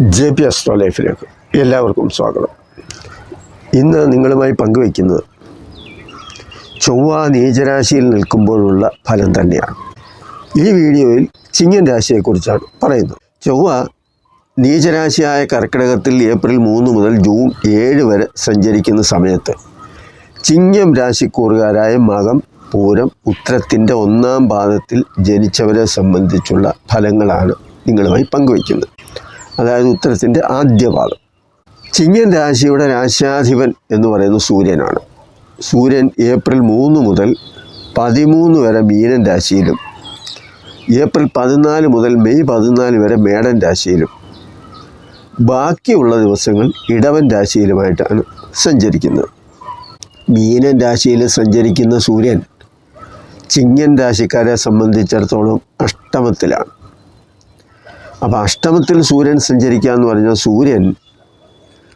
J P astro ലൈഫിലേക്ക് എല്ലാവർക്കും സ്വാഗതം. ഇന്ന് നിങ്ങളുമായി പങ്കുവയ്ക്കുന്നത് ചൊവ്വ നീചരാശിയിൽ നിൽക്കുമ്പോഴുള്ള ഫലം തന്നെയാണ്. ഈ വീഡിയോയിൽ ചിങ്ങൻ രാശിയെക്കുറിച്ചാണ് പറയുന്നത്. ചൊവ്വ നീചരാശിയായ കർക്കിടകത്തിൽ ഏപ്രിൽ മൂന്ന് മുതൽ ജൂൺ ഏഴ് വരെ സഞ്ചരിക്കുന്ന സമയത്ത് ചിങ്ങം രാശിക്കൂറുകാരായ മകം പൂരം ഉത്തരത്തിന്റെ ഒന്നാം പാദത്തിൽ ജനിച്ചവരെ സംബന്ധിച്ചുള്ള ഫലങ്ങളാണ് നിങ്ങളുമായി പങ്കുവയ്ക്കുന്നത്. അതായത് ഉത്തരത്തിന്റെ ആദ്യ പാദം ചിങ്ങൻ രാശിയുടെ രാശാധിപൻ എന്ന് പറയുന്നത് സൂര്യനാണ്. സൂര്യൻ ഏപ്രിൽ മൂന്ന് മുതൽ പതിമൂന്ന് വരെ മീനൻ രാശിയിലും ഏപ്രിൽ പതിനാല് മുതൽ മെയ് പതിനാല് വരെ മേടൻ രാശിയിലും ബാക്കിയുള്ള ദിവസങ്ങൾ ഇടവൻ രാശിയിലുമായിട്ടാണ് സഞ്ചരിക്കുന്നത്. മീനൻ രാശിയിൽ സഞ്ചരിക്കുന്ന സൂര്യൻ ചിങ്ങൻ രാശിക്കാരെ സംബന്ധിച്ചിടത്തോളം അഷ്ടമത്തിലാണ്. അപ്പോൾ അഷ്ടമത്തിൽ സൂര്യൻ സഞ്ചരിക്കുക എന്ന് പറഞ്ഞാൽ സൂര്യൻ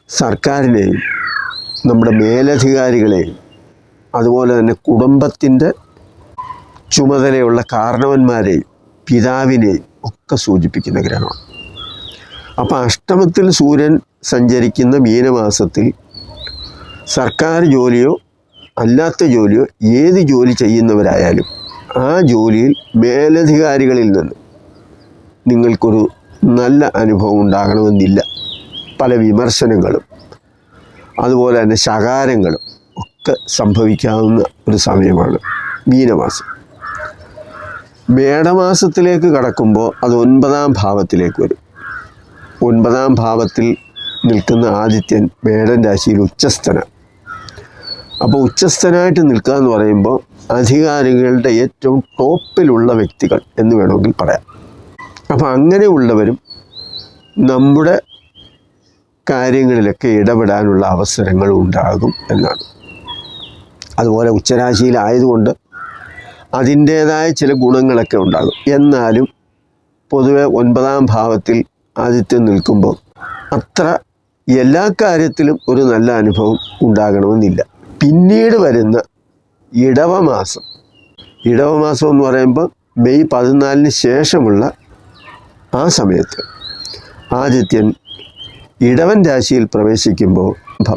സർക്കാരിനെയും നമ്മുടെ മേലധികാരികളെയും അതുപോലെ തന്നെ കുടുംബത്തിന്റെ ചുമതലയുള്ള കാരണവന്മാരെയും പിതാവിനെയും ഒക്കെ സൂചിപ്പിക്കുന്ന ഗ്രഹമാണ്. അപ്പോൾ അഷ്ടമത്തിൽ സൂര്യൻ സഞ്ചരിക്കുന്ന മീനമാസത്തിൽ സർക്കാർ ജോലിയോ അല്ലാത്ത ജോലിയോ ഏത് ജോലി ചെയ്യുന്നവരായാലും ആ ജോലിയിൽ മേലധികാരികളിൽ നിന്ന് നിങ്ങൾക്കൊരു നല്ല അനുഭവം ഉണ്ടാകണമെന്നില്ല. പല വിമർശനങ്ങളും അതുപോലെ തന്നെ ശകാരങ്ങളും ഒക്കെ സംഭവിക്കാവുന്ന ഒരു സമയമാണ് മീനമാസം. മേടമാസത്തിലേക്ക് കടക്കുമ്പോൾ അത് ഒൻപതാം ഭാവത്തിലേക്ക് വരും. ഒൻപതാം ഭാവത്തിൽ നിൽക്കുന്ന ആദിത്യൻ മേടൻ രാശിയിൽ ഉച്ചസ്ഥന അപ്പോൾ ഉച്ചസ്ഥനായിട്ട് നിൽക്കുക എന്ന് പറയുമ്പോൾ അധികാരികളുടെ ഏറ്റവും ടോപ്പിലുള്ള വ്യക്തികൾ എന്ന് വേണമെങ്കിൽ പറയാം. അപ്പോൾ അങ്ങനെയുള്ളവരും നമ്മുടെ കാര്യങ്ങളിലൊക്കെ ഇടപെടാനുള്ള അവസരങ്ങൾ ഉണ്ടാകും എന്നാണ്. അതുപോലെ ഉച്ചരാശിയിലായതുകൊണ്ട് അതിന്റേതായ ചില ഗുണങ്ങളൊക്കെ ഉണ്ടാകും. എന്നാലും പൊതുവെ ഒൻപതാം ഭാവത്തിൽ ആദിത്യം നിൽക്കുമ്പോൾ അത്ര എല്ലാ കാര്യത്തിലും ഒരു നല്ല അനുഭവം ഉണ്ടാകണമെന്നില്ല. പിന്നീട് വരുന്ന ഇടവമാസം. ഇടവമാസം എന്ന് പറയുമ്പോൾ മെയ് പതിനാലിന് ശേഷമുള്ള ആ സമയത്ത് ആദിത്യൻ ഇടവൻ രാശിയിൽ പ്രവേശിക്കുമ്പോൾ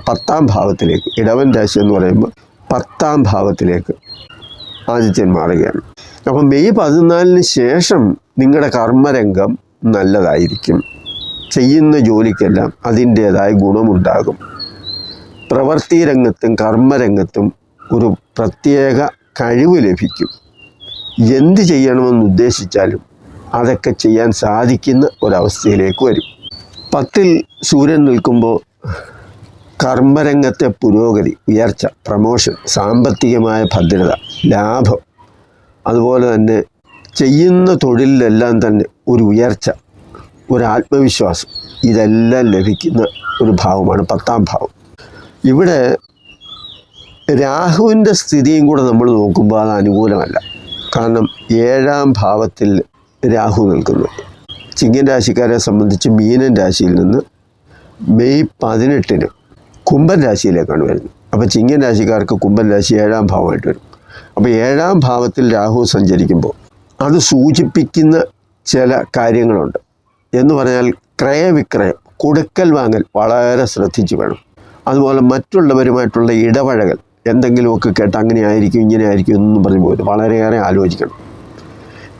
പത്താം ഭാവത്തിലേക്ക് ഇടവൻ രാശി എന്ന് പറയുമ്പോൾ പത്താം ഭാവത്തിലേക്ക് ആദിത്യൻ മാറുകയാണ്. അപ്പം മെയ് പതിനാലിന് ശേഷം നിങ്ങളുടെ കർമ്മരംഗം നല്ലതായിരിക്കും. ചെയ്യുന്ന ജോലിക്കെല്ലാം അതിന്റേതായ ഗുണമുണ്ടാകും. പ്രവൃത്തി രംഗത്തും കർമ്മരംഗത്തും ഒരു പ്രത്യേക കഴിവ് ലഭിക്കും. എന്ത് ചെയ്യണമെന്ന് ഉദ്ദേശിച്ചാലും അതൊക്കെ ചെയ്യാൻ സാധിക്കുന്ന ഒരവസ്ഥയിലേക്ക് വരും. പത്തിൽ സൂര്യൻ നിൽക്കുമ്പോൾ കർമ്മരംഗത്തെ പുരോഗതി ഉയർച്ച പ്രമോഷൻ സാമ്പത്തികമായ ഭദ്രത ലാഭം അതുപോലെ തന്നെ ചെയ്യുന്ന തൊഴിലിലെല്ലാം തന്നെ ഒരു ഉയർച്ച ഒരു ആത്മവിശ്വാസം ഇതെല്ലാം ലഭിക്കുന്ന ഒരു ഭാവമാണ് പത്താം ഭാവം. ഇവിടെ രാഹുവിന്റെ സ്ഥിതിയും കൂടെ നമ്മൾ നോക്കുമ്പോൾ അത് അനുകൂലമല്ല. കാരണം ഏഴാം ഭാവത്തിൽ രാഹു നിൽക്കുന്നു. ചിങ്ങൻ രാശിക്കാരെ സംബന്ധിച്ച് മീനൻ രാശിയിൽ നിന്ന് മെയ് പതിനെട്ടിന് കുംഭൻ രാശിയിലേക്കാണ് വരുന്നത്. അപ്പോൾ ചിങ്ങൻ രാശിക്കാർക്ക് കുംഭൻ രാശി ഏഴാം ഭാവമായിട്ട് വരും. അപ്പോൾ ഏഴാം ഭാവത്തിൽ രാഹു സഞ്ചരിക്കുമ്പോൾ അത് സൂചിപ്പിക്കുന്ന ചില കാര്യങ്ങളുണ്ട്. എന്ന് പറഞ്ഞാൽ ക്രയവിക്രയം കൊടുക്കൽ വാങ്ങൽ വളരെ ശ്രദ്ധിച്ച് വേണം. അതുപോലെ മറ്റുള്ളവരുമായിട്ടുള്ള ഇടപഴകൽ എന്തെങ്കിലുമൊക്കെ കേട്ട് അങ്ങനെ ആയിരിക്കും ഇങ്ങനെ ആയിരിക്കും എന്നും പറഞ്ഞു പോയത് വളരെയേറെ ആലോചിക്കണം.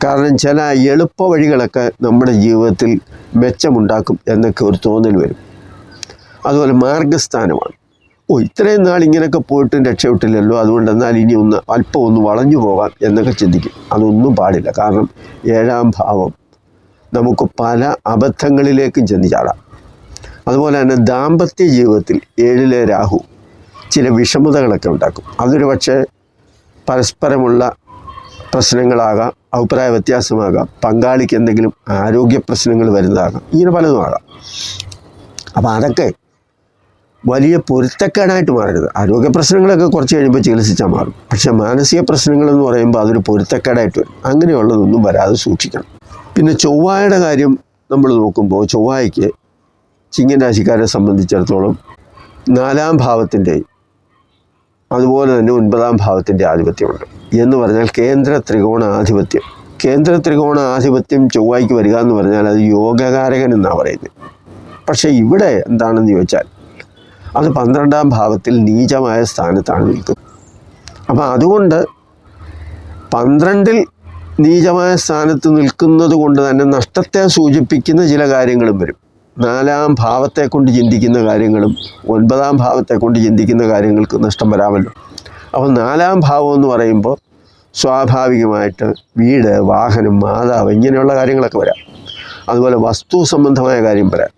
കാരണം ചില എളുപ്പ വഴികളൊക്കെ നമ്മുടെ ജീവിതത്തിൽ മെച്ചമുണ്ടാക്കും എന്നൊക്കെ ഒരു തോന്നൽ വരും. അതുപോലെ മാർഗസ്ഥാനമാണ്. ഓ ഇത്രയും നാൾ ഇങ്ങനെയൊക്കെ പോയിട്ടും രക്ഷപ്പെട്ടില്ലല്ലോ. അതുകൊണ്ട് എന്നാൽ ഇനി ഒന്ന് അല്പം ഒന്ന് വളഞ്ഞു പോകാം എന്നൊക്കെ ചിന്തിക്കും. അതൊന്നും പാടില്ല. കാരണം ഏഴാം ഭാവം നമുക്ക് പല അബദ്ധങ്ങളിലേക്കും ചെന്ന് ചാടാം. അതുപോലെ തന്നെ ദാമ്പത്യ ജീവിതത്തിൽ ഏഴിലെ രാഹു ചില വിഷമതകളൊക്കെ ഉണ്ടാക്കും. അതൊരു പക്ഷേ പരസ്പരമുള്ള പ്രശ്നങ്ങളാകാം അഭിപ്രായ വ്യത്യാസമാകാം പങ്കാളിക്ക് എന്തെങ്കിലും ആരോഗ്യ പ്രശ്നങ്ങൾ വരുന്നതാകാം. ഇങ്ങനെ പലതും ആകാം. അപ്പോൾ അതൊക്കെ വലിയ പൊരുത്തക്കേടായിട്ട് മാറരുത്. ആരോഗ്യ പ്രശ്നങ്ങളൊക്കെ കുറച്ച് കഴിയുമ്പോൾ ചികിത്സിച്ചാൽ മാറും. പക്ഷേ മാനസിക പ്രശ്നങ്ങളെന്ന് പറയുമ്പോൾ അതൊരു പൊരുത്തക്കേടായിട്ട് വരും. അങ്ങനെയുള്ളതൊന്നും വരാതെ സൂക്ഷിക്കണം. പിന്നെ ചൊവ്വായുടെ കാര്യം നമ്മൾ നോക്കുമ്പോൾ ചൊവ്വായ്ക്ക് ചിങ്ങൻ രാശിക്കാരെ സംബന്ധിച്ചിടത്തോളം നാലാം ഭാവത്തിന്റെയും അതുപോലെ തന്നെ ഒൻപതാം ഭാവത്തിന്റെ ആധിപത്യമുണ്ട്. എന്ന് പറഞ്ഞാൽ കേന്ദ്ര ത്രികോണ ആധിപത്യം കേന്ദ്ര ത്രികോണ ആധിപത്യം ചൊവ്വായ്ക്ക് വരിക എന്ന് പറഞ്ഞാൽ അത് യോഗകാരകൻ എന്നാണ് പറയുന്നത്. പക്ഷേ ഇവിടെ എന്താണെന്ന് ചോദിച്ചാൽ അത് പന്ത്രണ്ടാം ഭാവത്തിൽ നീചമായ സ്ഥാനത്താണ് നിൽക്കുന്നത്. അപ്പം അതുകൊണ്ട് പന്ത്രണ്ടിൽ നീചമായ സ്ഥാനത്ത് നിൽക്കുന്നത് കൊണ്ട് തന്നെ നഷ്ടത്തെ സൂചിപ്പിക്കുന്ന ചില കാര്യങ്ങളും വരും. നാലാം ഭാവത്തെ കൊണ്ട് ചിന്തിക്കുന്ന കാര്യങ്ങളും ഒൻപതാം ഭാവത്തെ കൊണ്ട് ചിന്തിക്കുന്ന കാര്യങ്ങൾക്ക് നഷ്ടം വരാമല്ലോ. അപ്പോൾ നാലാം ഭാവം എന്ന് പറയുമ്പോൾ സ്വാഭാവികമായിട്ട് വീട് വാഹനം മാതാവ് ഇങ്ങനെയുള്ള കാര്യങ്ങളൊക്കെ വരാം. അതുപോലെ വസ്തു സംബന്ധമായ കാര്യം വരാം.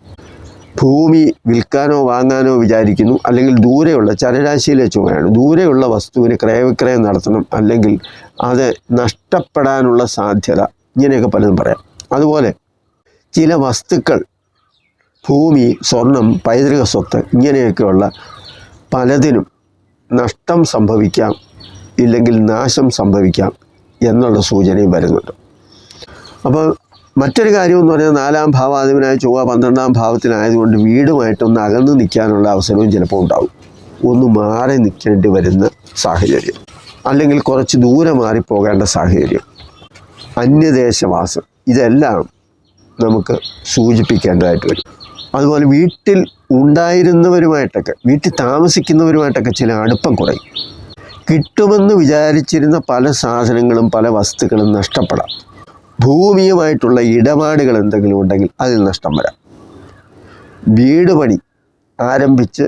ഭൂമി വിൽക്കാനോ വാങ്ങാനോ വിചാരിക്കുന്നു. അല്ലെങ്കിൽ ദൂരെയുള്ള ചരരാശിയിലെ ചുമയാണ് ദൂരെയുള്ള വസ്തുവിന് ക്രയവിക്രയം നടത്തണം. അല്ലെങ്കിൽ അത് നഷ്ടപ്പെടാനുള്ള സാധ്യത. ഇങ്ങനെയൊക്കെ പലതും പറയാം. അതുപോലെ ചില വസ്തുക്കൾ ഭൂമി സ്വർണം പൈതൃക സ്വത്ത് ഇങ്ങനെയൊക്കെയുള്ള പലതിനും നഷ്ടം സംഭവിക്കാം ഇല്ലെങ്കിൽ നാശം സംഭവിക്കാം എന്നുള്ള സൂചനയും വരുന്നുണ്ട്. അപ്പോൾ മറ്റൊരു കാര്യം എന്ന് പറഞ്ഞാൽ നാലാം ഭാവാധിപനായ ചൊവ്വ പന്ത്രണ്ടാം ഭാവത്തിനായതുകൊണ്ട് വീടുമായിട്ടൊന്ന് അകന്ന് നിൽക്കാനുള്ള അവസരവും ചിലപ്പോൾ ഉണ്ടാവും. ഒന്ന് മാറി നിൽക്കേണ്ടി വരുന്ന സാഹചര്യം. അല്ലെങ്കിൽ കുറച്ച് ദൂരെ മാറിപ്പോകേണ്ട സാഹചര്യം. അന്യദേശവാസം. ഇതെല്ലാം നമുക്ക് സൂചിപ്പിക്കേണ്ടതായിട്ട് വരും. അതുപോലെ വീട്ടിൽ ഉണ്ടായിരുന്നവരുമായിട്ടൊക്കെ വീട്ടിൽ താമസിക്കുന്നവരുമായിട്ടൊക്കെ ചില അടുപ്പം കുറയും. കിട്ടുമെന്ന് വിചാരിച്ചിരുന്ന പല സാധനങ്ങളും പല വസ്തുക്കളും നഷ്ടപ്പെടാം. ഭൂമിയുമായിട്ടുള്ള ഇടപാടുകൾ എന്തെങ്കിലും ഉണ്ടെങ്കിൽ അതിൽ നഷ്ടം വരാം. വീട് പണി ആരംഭിച്ച്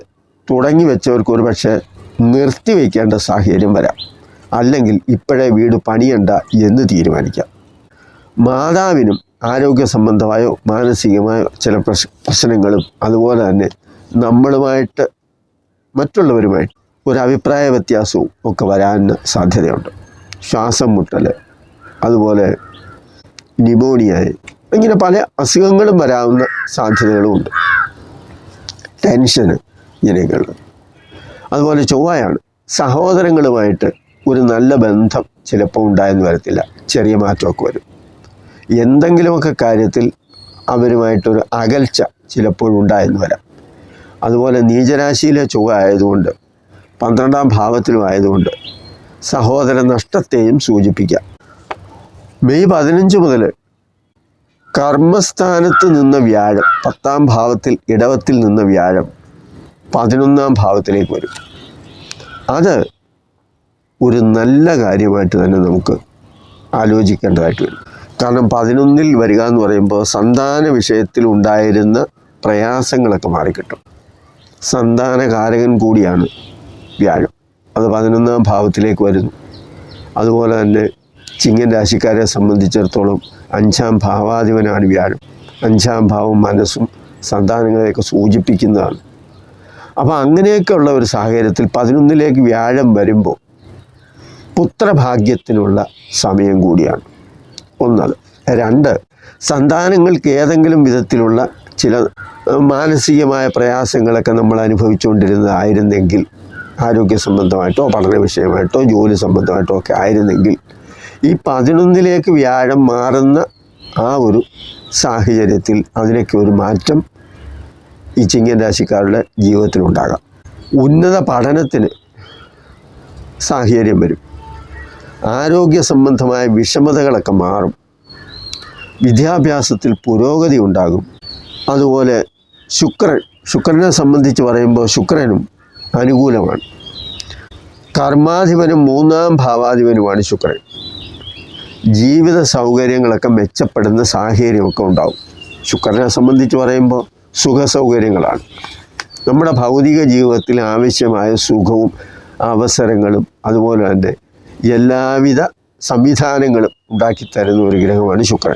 തുടങ്ങി വെച്ചവർക്ക് ഒരു പക്ഷേ നിർത്തിവെക്കേണ്ട സാഹചര്യം വരാം. അല്ലെങ്കിൽ ഇപ്പോഴേ വീട് പണിയണ്ട എന്ന് തീരുമാനിക്കാം. മാതാവിനും ആരോഗ്യ സംബന്ധമായോ മാനസികമായോ ചില പ്രശ് പ്രശ്നങ്ങളും അതുപോലെ തന്നെ നമ്മളുമായിട്ട് മറ്റുള്ളവരുമായിട്ട് ഒരു അഭിപ്രായ വ്യത്യാസവും ഒക്കെ വരാൻ സാധ്യതയുണ്ട്. ശ്വാസം മുട്ടൽ അതുപോലെ ന്യൂമോണിയായി ഇങ്ങനെ പല അസുഖങ്ങളും വരാവുന്ന സാധ്യതകളുമുണ്ട് ടെൻഷന് ഇങ്ങനെയൊക്കെയുള്ളത് അതുപോലെ ചൊവ്വയാണ് സഹോദരങ്ങളുമായിട്ട് ഒരു നല്ല ബന്ധം ചിലപ്പോൾ ഉണ്ടായെന്ന് വരത്തില്ല. ചെറിയ മാറ്റമൊക്കെ വരും. എന്തെങ്കിലുമൊക്കെ കാര്യത്തിൽ അവരുമായിട്ടൊരു അകൽച്ച ചിലപ്പോഴുണ്ടായെന്ന് വരാം. അതുപോലെ നീചരാശിയിലെ ചുവ ആയതുകൊണ്ട് പന്ത്രണ്ടാം ഭാവത്തിലും ആയതുകൊണ്ട് സഹോദര നഷ്ടത്തെയും സൂചിപ്പിക്കാം. മെയ് പതിനഞ്ച് മുതൽ കർമ്മസ്ഥാനത്ത് നിന്ന വ്യാഴം പത്താം ഭാവത്തിൽ ഇടവത്തിൽ നിന്ന വ്യാഴം പതിനൊന്നാം ഭാവത്തിലേക്ക് വരും. അത് ഒരു നല്ല കാര്യമായിട്ട് തന്നെ നമുക്ക് ആലോചിക്കേണ്ടതായിട്ട് വരും. കാരണം പതിനൊന്നിൽ വരിക എന്ന് പറയുമ്പോൾ സന്താന വിഷയത്തിൽ ഉണ്ടായിരുന്ന പ്രയാസങ്ങളൊക്കെ മാറിക്കിട്ടും. സന്താനകാരകൻ കൂടിയാണ് വ്യാഴം. അത് പതിനൊന്നാം ഭാവത്തിലേക്ക് വരുന്നു. അതുപോലെ തന്നെ ചിങ്ങൻ രാശിക്കാരെ സംബന്ധിച്ചിടത്തോളം അഞ്ചാം ഭാവാധിപനാണ് വ്യാഴം. അഞ്ചാം ഭാവം മനസ്സും സന്താനങ്ങളെയൊക്കെ സൂചിപ്പിക്കുന്നതാണ്. അപ്പോൾ അങ്ങനെയൊക്കെയുള്ള ഒരു സാഹചര്യത്തിൽ പതിനൊന്നിലേക്ക് വ്യാഴം വരുമ്പോൾ പുത്രഭാഗ്യത്തിനുള്ള സമയം കൂടിയാണ്. ഒന്നത് രണ്ട് സന്താനങ്ങൾക്ക് ഏതെങ്കിലും വിധത്തിലുള്ള ചില മാനസികമായ പ്രയാസങ്ങളൊക്കെ നമ്മൾ അനുഭവിച്ചുകൊണ്ടിരുന്നതായിരുന്നെങ്കിൽ ആരോഗ്യ സംബന്ധമായിട്ടോ പഠന വിഷയമായിട്ടോ ജോലി സംബന്ധമായിട്ടോ ഒക്കെ ആയിരുന്നെങ്കിൽ ഈ പതിനൊന്നിലേക്ക് വ്യാഴം മാറുന്ന ആ ഒരു സാഹചര്യത്തിൽ അതിനൊക്കെ ഒരു മാറ്റം ഈ ചിങ്ങൻ രാശിക്കാരുടെ ജീവിതത്തിലുണ്ടാകാം. ഉന്നത പഠനത്തിന് സാഹചര്യം വരും. ആരോഗ്യ സംബന്ധമായ വിഷമതകളൊക്കെ മാറും. വിദ്യാഭ്യാസത്തിൽ പുരോഗതി ഉണ്ടാകും. അതുപോലെ ശുക്രൻ ശുക്രനെ സംബന്ധിച്ച് പറയുമ്പോൾ ശുക്രനും അനുകൂലമാണ്. കർമാധിപനും മൂന്നാം ഭാവാധിപനുമാണ് ശുക്രൻ. ജീവിത സൗകര്യങ്ങളൊക്കെ മെച്ചപ്പെടുന്ന സാഹചര്യമൊക്കെ ഉണ്ടാവും. ശുക്രനെ സംബന്ധിച്ച് പറയുമ്പോൾ സുഖ സൗകര്യങ്ങളാണ് നമ്മുടെ ഭൗതിക ജീവിതത്തിൽ ആവശ്യമായ സുഖവും അവസരങ്ങളും അതുപോലെ തന്നെ എല്ലാവിധ സംവിധാനങ്ങളും ഉണ്ടാക്കി തരുന്ന ഒരു ഗ്രഹമാണ് ശുക്രൻ.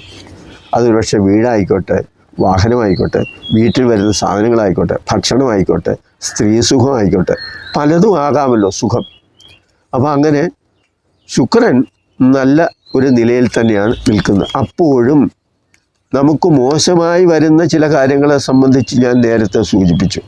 അതൊരു പക്ഷേ വീടായിക്കോട്ടെ വാഹനമായിക്കോട്ടെ വീട്ടിൽ വരുന്ന സാധനങ്ങളായിക്കോട്ടെ ഭക്ഷണമായിക്കോട്ടെ സ്ത്രീ സുഖമായിക്കോട്ടെ പലതും ആകാമല്ലോ സുഖം. അപ്പോൾ അങ്ങനെ ശുക്രൻ നല്ല ഒരു നിലയിൽ തന്നെയാണ് നിൽക്കുന്നത്. അപ്പോഴും നമുക്ക് മോശമായി വരുന്ന ചില കാര്യങ്ങളെ സംബന്ധിച്ച് ഞാൻ നേരത്തെ സൂചിപ്പിച്ചു.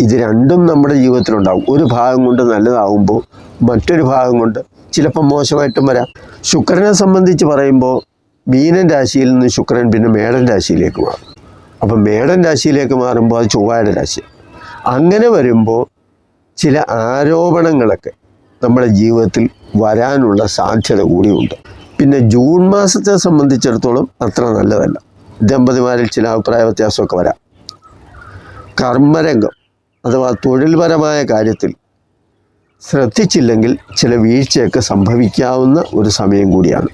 ഇത് രണ്ടും നമ്മുടെ ജീവിതത്തിലുണ്ടാവും. ഒരു ഭാഗം കൊണ്ട് നല്ലതാവുമ്പോൾ മറ്റൊരു ഭാഗം കൊണ്ട് ചിലപ്പോൾ മോശമായിട്ടും വരാം. ശുക്രനെ സംബന്ധിച്ച് പറയുമ്പോൾ മീനൻ രാശിയിൽ നിന്ന് ശുക്രൻ പിന്നെ മേടൻ രാശിയിലേക്ക് മാറും. അപ്പം മേടൻ രാശിയിലേക്ക് മാറുമ്പോൾ അത് ചൊവ്വാഴ രാശി. അങ്ങനെ വരുമ്പോൾ ചില ആരോപണങ്ങളൊക്കെ നമ്മുടെ ജീവിതത്തിൽ വരാനുള്ള സാധ്യത കൂടിയുണ്ട്. പിന്നെ ജൂൺ മാസത്തെ സംബന്ധിച്ചിടത്തോളം അത്ര നല്ലതല്ല. ദമ്പതിമാരിൽ ചില അഭിപ്രായ വ്യത്യാസമൊക്കെ വരാം. കർമ്മരംഗം അഥവാ തൊഴിൽപരമായ കാര്യത്തിൽ ശ്രദ്ധിച്ചില്ലെങ്കിൽ ചില വീഴ്ചയൊക്കെ സംഭവിക്കാവുന്ന ഒരു സമയം കൂടിയാണ്.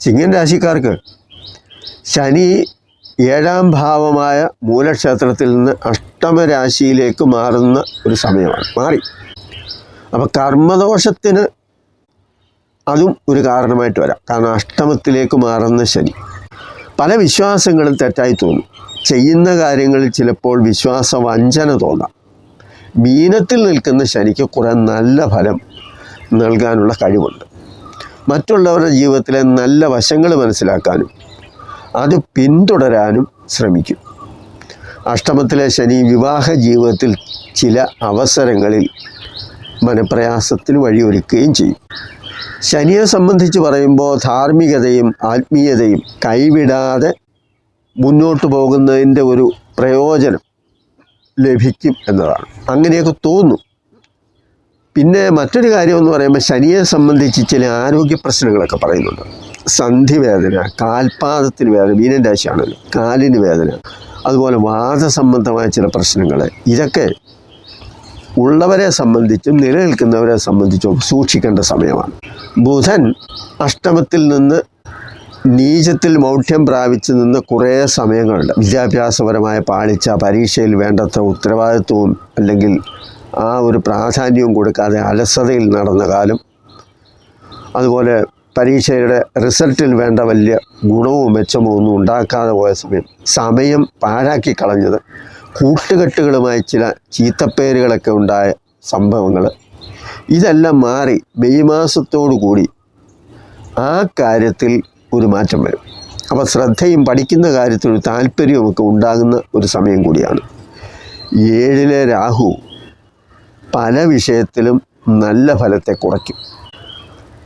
ചിങ്ങൻ രാശിക്കാർക്ക് ശനി ഏഴാം ഭാവമായ മൂലക്ഷേത്രത്തിൽ നിന്ന് അഷ്ടമരാശിയിലേക്ക് മാറുന്ന ഒരു സമയമാണ്. മാറി. അപ്പോൾ കർമ്മദോഷത്തിന് അതും ഒരു കാരണമായിട്ട് വരാം. കാരണം അഷ്ടമത്തിലേക്ക് മാറുന്ന ശനി. പല വിശ്വാസങ്ങളും തെറ്റായി തോന്നും. ചെയ്യുന്ന കാര്യങ്ങളിൽ ചിലപ്പോൾ വിശ്വാസ വഞ്ചന തോന്നാം. മീനത്തിൽ നിൽക്കുന്ന ശനിക്ക് കുറേ നല്ല ഫലം നൽകാനുള്ള കഴിവുണ്ട്. മറ്റുള്ളവരുടെ ജീവിതത്തിലെ നല്ല വശങ്ങൾ മനസ്സിലാക്കാനും അത് പിന്തുടരാനും ശ്രമിക്കും. അഷ്ടമത്തിലെ ശനി വിവാഹ ജീവിതത്തിൽ ചില അവസരങ്ങളിൽ മനപ്രയാസത്തിന് വഴിയൊരുക്കുകയും ചെയ്യും. ശനിയെ സംബന്ധിച്ച് പറയുമ്പോൾ ധാർമ്മികതയും ആത്മീയതയും കൈവിടാതെ മുന്നോട്ട് പോകുന്നതിന്റെ ഒരു പ്രയോജനം ലഭിക്കും എന്നതാണ്. അങ്ങനെയൊക്കെ തോന്നും. പിന്നെ മറ്റൊരു കാര്യം എന്ന് പറയുമ്പോൾ ശനിയെ സംബന്ധിച്ച് ചില ആരോഗ്യ പ്രശ്നങ്ങളൊക്കെ പറയുന്നുണ്ട്. സന്ധി വേദന കാൽപാദത്തിന് വേദന മീനൻ രാശിയാണല്ലോ കാലിന് വേദന അതുപോലെ വാദസംബന്ധമായ ചില പ്രശ്നങ്ങൾ ഇതൊക്കെ ഉള്ളവരെ സംബന്ധിച്ചും നിലനിൽക്കുന്നവരെ സംബന്ധിച്ചും സൂക്ഷിക്കേണ്ട സമയമാണ്. ബുധൻ അഷ്ടമത്തിൽ നിന്ന് നീചത്തിൽ മൗഢ്യം പ്രാപിച്ചു നിന്ന് കുറേ സമയങ്ങളുണ്ട്. വിദ്യാഭ്യാസപരമായ പാളിച്ച പരീക്ഷയിൽ വേണ്ടത്ര ഉത്തരവാദിത്വവും അല്ലെങ്കിൽ ആ ഒരു പ്രാധാന്യവും കൊടുക്കാതെ അലസതയിൽ നടന്ന കാലം. അതുപോലെ പരീക്ഷയുടെ റിസൾട്ടിൽ വേണ്ട വലിയ ഗുണവും മെച്ചമോ ഒന്നും ഉണ്ടാക്കാതെ പോയ സമയം. സമയം പാഴാക്കി കളഞ്ഞത് കൂട്ടുകെട്ടുകളുമായി ചില ചീത്തപ്പേരുകളൊക്കെ ഉണ്ടായ സംഭവങ്ങൾ ഇതെല്ലാം മാറി മെയ് മാസത്തോടു കൂടി ആ കാര്യത്തിൽ ഒരു മാറ്റം വരും. അപ്പോൾ ശ്രദ്ധയും പഠിക്കുന്ന കാര്യത്തിൽ ഒരു താല്പര്യവും ഒക്കെ ഉണ്ടാകുന്ന ഒരു സമയം കൂടിയാണ്. ഏഴിലെ രാഹു പല വിഷയത്തിലും നല്ല ഫലത്തെ കുറയ്ക്കും.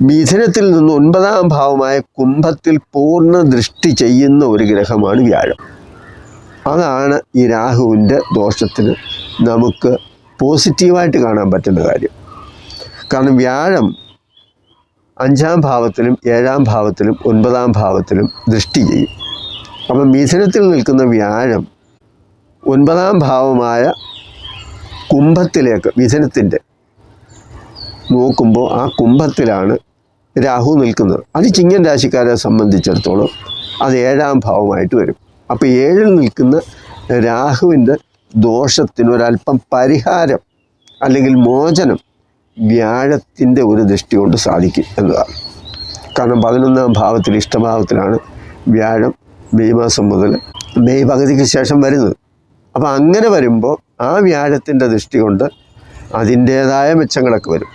മിഥുനത്തിൽ നിന്ന് ഒൻപതാം ഭാവമായ കുംഭത്തിൽ പൂർണ ദൃഷ്ടി ചെയ്യുന്ന ഒരു ഗ്രഹമാണ് വ്യാഴം. അതാണ് ഈ രാഹുവിന്റെ ദോഷത്തിന് നമുക്ക് പോസിറ്റീവായിട്ട് കാണാൻ പറ്റുന്ന കാര്യം. കാരണം വ്യാഴം അഞ്ചാം ഭാവത്തിലും ഏഴാം ഭാവത്തിലും ഒൻപതാം ഭാവത്തിലും ദൃഷ്ടി ചെയ്യും. അപ്പം മിഥുനത്തിൽ നിൽക്കുന്ന വ്യാഴം ഒൻപതാം ഭാവമായ കുംഭത്തിലേക്ക് മിഥുനത്തിന്റെ നോക്കുമ്പോൾ ആ കുംഭത്തിലാണ് രാഹു നിൽക്കുന്നത്. അത് ചിങ്ങൻ രാശിക്കാരെ സംബന്ധിച്ചിടത്തോളം അത് ഏഴാം ഭാവമായിട്ട് വരും. അപ്പോൾ ഏഴിൽ നിൽക്കുന്ന രാഹുവിന്റെ ദോഷത്തിനൊരല്പം പരിഹാരം അല്ലെങ്കിൽ മോചനം വ്യാഴത്തിന്റെ ഒരു ദൃഷ്ടി കൊണ്ട് സാധിക്കും എന്നതാണ് കാരണം പതിനൊന്നാം ഭാവത്തിൽ ഇഷ്ടഭാവത്തിലാണ് വ്യാഴം മെയ് മാസം മുതൽ മെയ് പകുതിക്ക് ശേഷം വരുന്നത്. അപ്പോൾ അങ്ങനെ വരുമ്പോൾ ആ വ്യാഴത്തിന്റെ ദൃഷ്ടി കൊണ്ട് അതിന്റേതായ മെച്ചങ്ങളൊക്കെ വരും.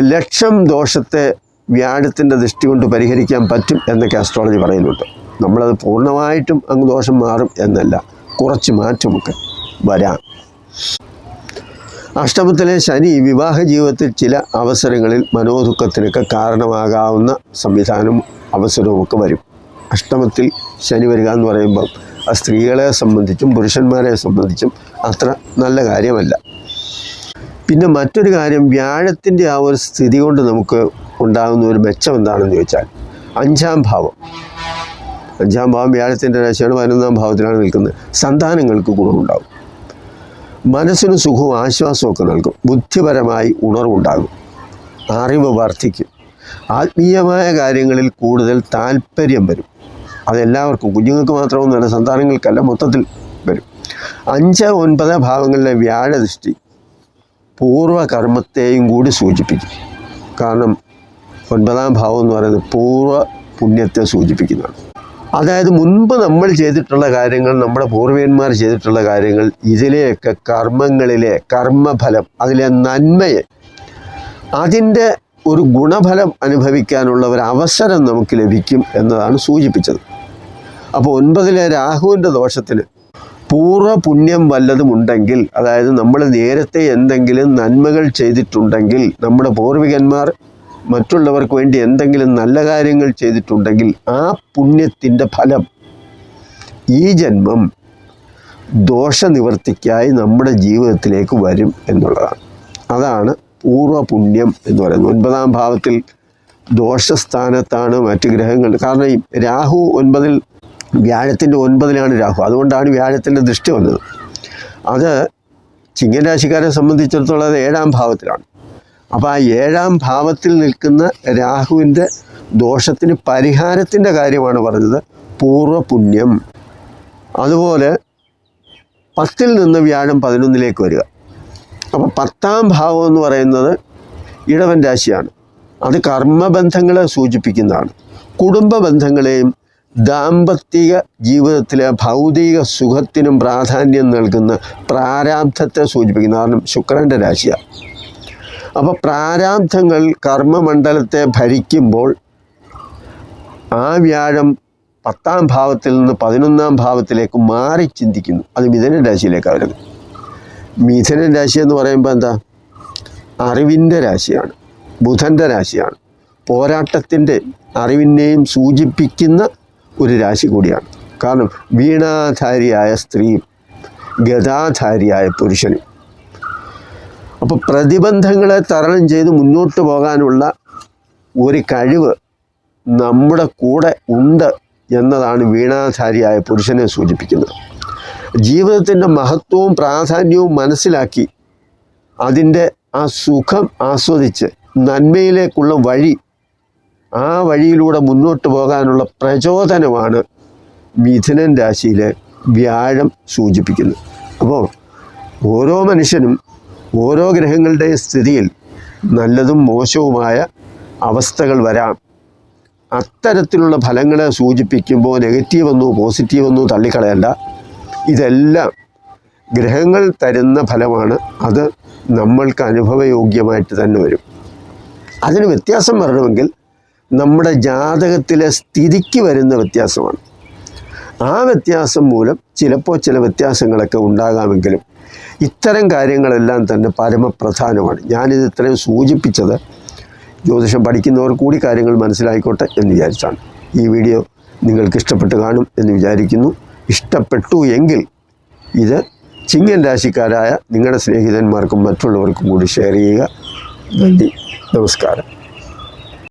ലക്ഷം ദോഷത്തെ വ്യാഴത്തിന്റെ ദൃഷ്ടി കൊണ്ട് പരിഹരിക്കാൻ പറ്റും എന്നൊക്കെ അസ്ട്രോളജി പറയുന്നുണ്ട്. നമ്മളത് പൂർണമായിട്ടും അങ്ങ് ദോഷം മാറും എന്നല്ല കുറച്ച് മാറ്റമൊക്കെ വരാം. അഷ്ടമത്തിലെ ശനി വിവാഹ ജീവിതത്തിൽ ചില അവസരങ്ങളിൽ മനോദുഃഖത്തിനൊക്കെ കാരണമാകാവുന്ന സംവിധാനവും അവസരവും ഒക്കെ വരും. അഷ്ടമത്തിൽ ശനി വരിക എന്ന് പറയുമ്പം ആ സ്ത്രീകളെ സംബന്ധിച്ചും പുരുഷന്മാരെ സംബന്ധിച്ചും അത്ര നല്ല കാര്യമല്ല. പിന്നെ മറ്റൊരു കാര്യം വ്യാഴത്തിന്റെ ആ ഒരു സ്ഥിതി കൊണ്ട് നമുക്ക് ഉണ്ടാകുന്ന ഒരു മെച്ചം എന്താണെന്ന് ചോദിച്ചാൽ അഞ്ചാം ഭാവം. അഞ്ചാം ഭാവം വ്യാഴത്തിന്റെ രാശിയാണ് പതിനൊന്നാം ഭാവത്തിലാണ് നിൽക്കുന്നത്. സന്താനങ്ങൾക്ക് ഗുണമുണ്ടാകും മനസ്സിന് സുഖവും ആശ്വാസമൊക്കെ നൽകും. ബുദ്ധിപരമായി ഉണർവുണ്ടാകും. അറിവ് വർദ്ധിക്കും. ആത്മീയമായ കാര്യങ്ങളിൽ കൂടുതൽ താല്പര്യം വരും. അതെല്ലാവർക്കും കുഞ്ഞുങ്ങൾക്ക് മാത്രമൊന്നുമല്ല സന്താനങ്ങൾക്കല്ല മൊത്തത്തിൽ വരും. അഞ്ച് ഒൻപത് ഭാവങ്ങളിലെ വ്യാഴദൃഷ്ടി പൂർവകർമ്മത്തെയും കൂടി സൂചിപ്പിക്കും. കാരണം ഒൻപതാം ഭാവം എന്ന് പറയുന്നത് പൂർവ പുണ്യത്തെ സൂചിപ്പിക്കുന്നതാണ്. അതായത് മുൻപ് നമ്മൾ ചെയ്തിട്ടുള്ള കാര്യങ്ങൾ നമ്മുടെ പൂർവികന്മാർ ചെയ്തിട്ടുള്ള കാര്യങ്ങൾ ഇതിലെയൊക്കെ കർമ്മങ്ങളിലെ കർമ്മഫലം അതിലെ നന്മയെ അതിന്റെ ഒരു ഗുണഫലം അനുഭവിക്കാനുള്ള ഒരു അവസരം നമുക്ക് ലഭിക്കും എന്നതാണ് സൂചിപ്പിച്ചത്. അപ്പോൾ ഒൻപതിലെ രാഹുവിന്റെ ദോഷത്തിന് പൂർവ പുണ്യം വല്ലതും ഉണ്ടെങ്കിൽ അതായത് നമ്മൾ നേരത്തെ എന്തെങ്കിലും നന്മകൾ ചെയ്തിട്ടുണ്ടെങ്കിൽ നമ്മുടെ പൂർവികന്മാർ മറ്റുള്ളവർക്ക് വേണ്ടി എന്തെങ്കിലും നല്ല കാര്യങ്ങൾ ചെയ്തിട്ടുണ്ടെങ്കിൽ ആ പുണ്യത്തിന്റെ ഫലം ഈ ജന്മം ദോഷനിവർത്തിക്കായി നമ്മുടെ ജീവിതത്തിലേക്ക് വരും എന്നുള്ളതാണ്. അതാണ് പൂർവ പുണ്യം എന്ന് പറയുന്നത്. ഒൻപതാം ഭാവത്തിൽ ദോഷസ്ഥാനത്താണ് മറ്റ് ഗ്രഹങ്ങൾ. കാരണം ഈ രാഹു ഒൻപതിൽ വ്യാഴത്തിന്റെ ഒൻപതിലാണ് രാഹു. അതുകൊണ്ടാണ് വ്യാഴത്തിന്റെ ദൃഷ്ടി വന്നത്. അത് ചിങ്ങരാശിക്കാരെ സംബന്ധിച്ചിടത്തോളം അത് ഏഴാം ഭാവത്തിലാണ്. അപ്പോൾ ആ ഏഴാം ഭാവത്തിൽ നിൽക്കുന്ന രാഹുവിന്റെ ദോഷത്തിന് പരിഹാരത്തിന്റെ കാര്യമാണ് പറഞ്ഞത്. പൂർവപുണ്യം അതുപോലെ പത്തിൽ നിന്ന് വ്യാഴം പതിനൊന്നിലേക്ക് വരിക. അപ്പോൾ പത്താം ഭാവം എന്ന് പറയുന്നത് ഇടവൻ രാശിയാണ്. അത് കർമ്മബന്ധങ്ങളെ സൂചിപ്പിക്കുന്നതാണ്. കുടുംബ ബന്ധങ്ങളെയും ദാമ്പത്യ ജീവിതത്തിലെ ഭൗതിക സുഖത്തിനും പ്രാധാന്യം നൽകുന്ന പ്രാരാബ്ധത്തെ സൂചിപ്പിക്കുന്ന കാരണം ശുക്രന്റെ രാശിയാണ്. അപ്പോൾ പ്രാരാബ്ധങ്ങൾ കർമ്മമണ്ഡലത്തെ ഭരിക്കുമ്പോൾ ആ വ്യാഴം പത്താം ഭാവത്തിൽ നിന്ന് പതിനൊന്നാം ഭാവത്തിലേക്ക് മാറി ചിന്തിക്കുന്നു. അത് മിഥുന രാശിയിലേക്കാണ് വരുന്നത്. മിഥുന രാശി എന്ന് പറയുമ്പോൾ എന്താ? അറിവിന്റെ രാശിയാണ്. ബുധന്റെ രാശിയാണ്. പോരാട്ടത്തിന്റെ അറിവിനെയും സൂചിപ്പിക്കുന്ന ഒരു രാശി കൂടിയാണ്. കാരണം വീണാധാരിയായ സ്ത്രീയും ഗതാധാരിയായ പുരുഷനും. അപ്പോൾ പ്രതിബന്ധങ്ങളെ തരണം ചെയ്ത് മുന്നോട്ട് പോകാനുള്ള ഒരു കഴിവ് നമ്മുടെ കൂടെ ഉണ്ട് എന്നതാണ് വീണാധാരിയായ പുരുഷനെ സൂചിപ്പിക്കുന്നത്. ജീവിതത്തിന്റെ മഹത്വവും പ്രാധാന്യവും മനസ്സിലാക്കി അതിന്റെ ആ സുഖം ആസ്വദിച്ച് നന്മയിലേക്കുള്ള വഴി ആ വഴിയിലൂടെ മുന്നോട്ട് പോകാനുള്ള പ്രചോദനമാണ് മിഥുനൻ രാശിയിലെ വ്യാഴം സൂചിപ്പിക്കുന്നത്. അപ്പോൾ ഓരോ മനുഷ്യനും ഓരോ ഗ്രഹങ്ങളുടെ സ്ഥിതിയിൽ നല്ലതും മോശവുമായ അവസ്ഥകൾ വരാം. അത്തരത്തിലുള്ള ഫലങ്ങളെ സൂചിപ്പിക്കുമ്പോൾ നെഗറ്റീവ് എന്നോ പോസിറ്റീവ് തള്ളിക്കളയണ്ട. ഇതെല്ലാം ഗ്രഹങ്ങൾ തരുന്ന ഫലമാണ്. അത് നമ്മൾക്ക് അനുഭവയോഗ്യമായിട്ട് തന്നെ വരും. അതിന് വ്യത്യാസം വരണമെങ്കിൽ നമ്മുടെ ജാതകത്തിലെ സ്ഥിതിക്ക് വരുന്ന വ്യത്യാസമാണ്. ആ വ്യത്യാസം മൂലം ചിലപ്പോൾ ചില വ്യത്യാസങ്ങളൊക്കെ ഉണ്ടാകാമെങ്കിലും ഇത്തരം കാര്യങ്ങളെല്ലാം തന്നെ പരമപ്രധാനമാണ്. ഞാനിത് ഇത്രയും സൂചിപ്പിച്ചത് ജ്യോതിഷം പഠിക്കുന്നവർ കൂടി കാര്യങ്ങൾ മനസ്സിലായിക്കോട്ടെ എന്ന് വിചാരിച്ചാണ്. ഈ വീഡിയോ നിങ്ങൾക്ക് ഇഷ്ടപ്പെട്ട് കാണും എന്ന് വിചാരിക്കുന്നു. ഇഷ്ടപ്പെട്ടു എങ്കിൽ ഇത് ചിങ്ങൻ രാശിക്കാരായ നിങ്ങളുടെ സ്നേഹിതന്മാർക്കും മറ്റുള്ളവർക്കും കൂടി ഷെയർ ചെയ്യുക. നന്ദി. നമസ്കാരം.